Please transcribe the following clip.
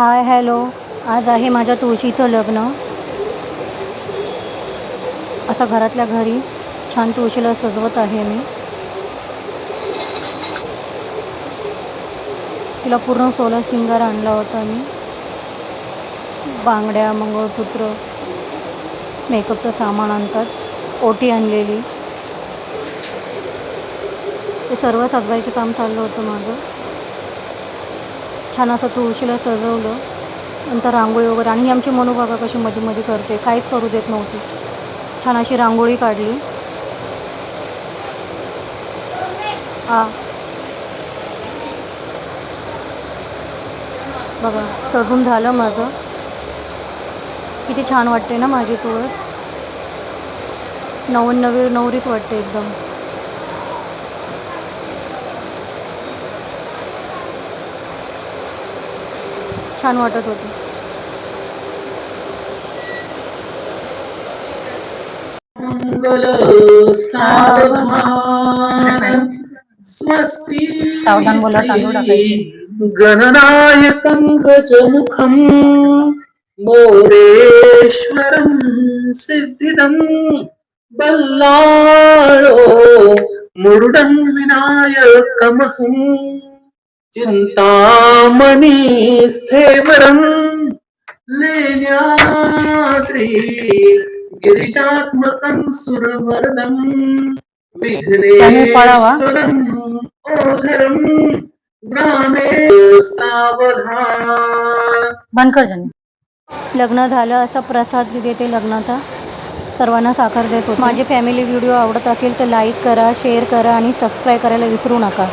Hi hello. आज आहे माझ्या तुळशीचं लग्न. असं घरातल्या घरी छान तुळशीला सजवत आहे मी. तिला पूर्ण सोला शिंगार आणला होता मी. बांगड्या मंगळसूत्र मेकअपचं सामान आणतात. ओटी आणलेली. ते सर्व सजवायचे काम चाललं होतं माझं. छान असं तुळशीला सजवलं नंतर रांगोळी वगैरे. आणि ही आमची मनू कशी मध्ये मध्ये करते काहीच करू देत नव्हती. छान अशी रांगोळी काढली. हा बघा सजून झालं माझं. किती छान वाटते ना माझी तुळस. नवीन नवरीत नवरीच वाटते एकदम. छान वाटत होती स्वस्ति. गणनायकं गजमुखं मोरेश्वरं सिद्धिदं बल्लाळो मुरुडं विनायकमहं चिन्तामणि स्थेवरम् लेण्याद्रि गिरिजात्मकं सुरवरदं त्याने पळावा. विघ्नेश्वरम् ओझरं ग्रामे सावधान। लग्न झालं असा प्रसाद देते लग्नाचा सर्वांना साखर देत होते। माझी फॅमिली व्हिडिओ आवडत असेल तर लाईक करा शेअर करा आणि सबस्क्राईब करायला विसरू नका।